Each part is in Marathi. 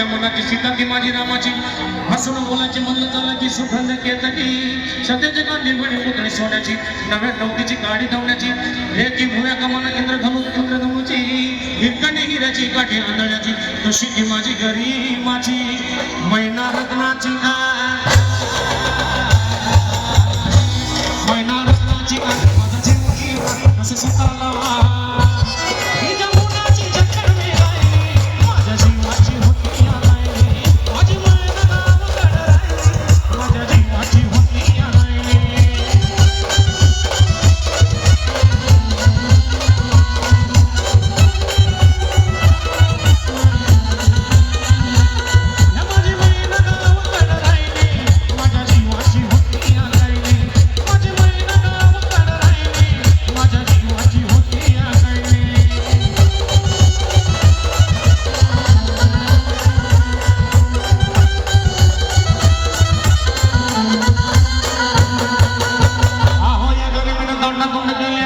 माझ्या मुलाची सीता की माझी रामाची हसून मुलाची म्हणलं झालं की सुगंध केतकी सध्याचे का निर्मणी पुतळी सोन्याची नव्या नौकीची गाडी धावण्याची हे की भुव्या कमाना इंद्रधनु इंद्रधनुची हिरकणी हिऱ्याची काठी आंधळ्याची तशी की माझी घरी माझी मैना रत्न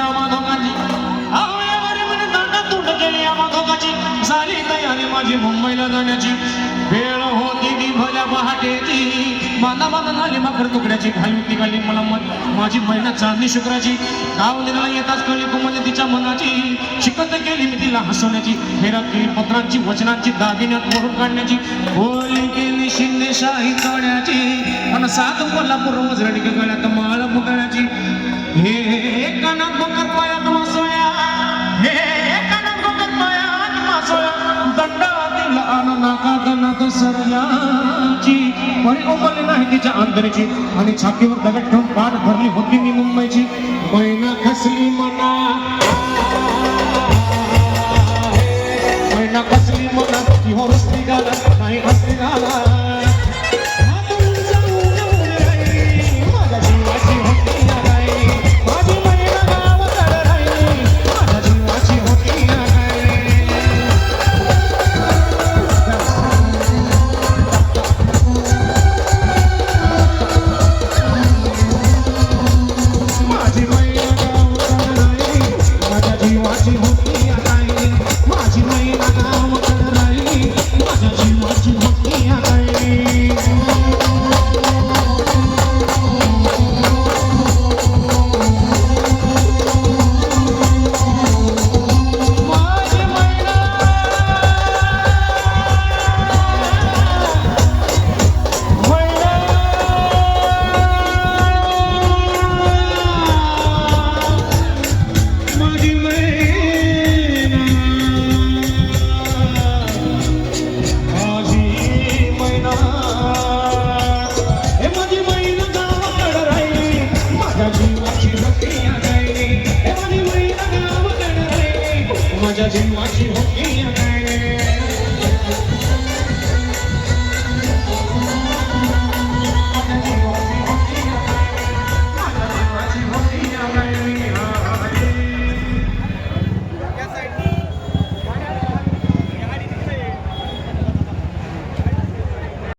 आम्हा दोघांची आहो केली आम्हा दोघांची झाली तयारी माझी मुंबईला जाण्याची. वेळ होती ती भल्या पहाटेची. माना माना झाली माकर तुकड्याची. घालून निघाली मला मन माझी महिना चांदणी शुक्राची. गाव निघाला येताच कळली कुमली तिच्या मनाची. शिकत केली मी तिला हसवण्याची. फेरा केली पत्रांची वचनांची दागिन्यात मोडून काढण्याची. बोली केली शिंदे शाही तोड्याची आणि सात कोल्हापूर वजरडी गळ्यात माळ मुदळ्याची. हे पायात हे नाही तिच्या अंतरीची आणि छातीवर दगड ठेवून पाठ भरली होती मी मुंबईची. मैना खसली watching, watching, watching.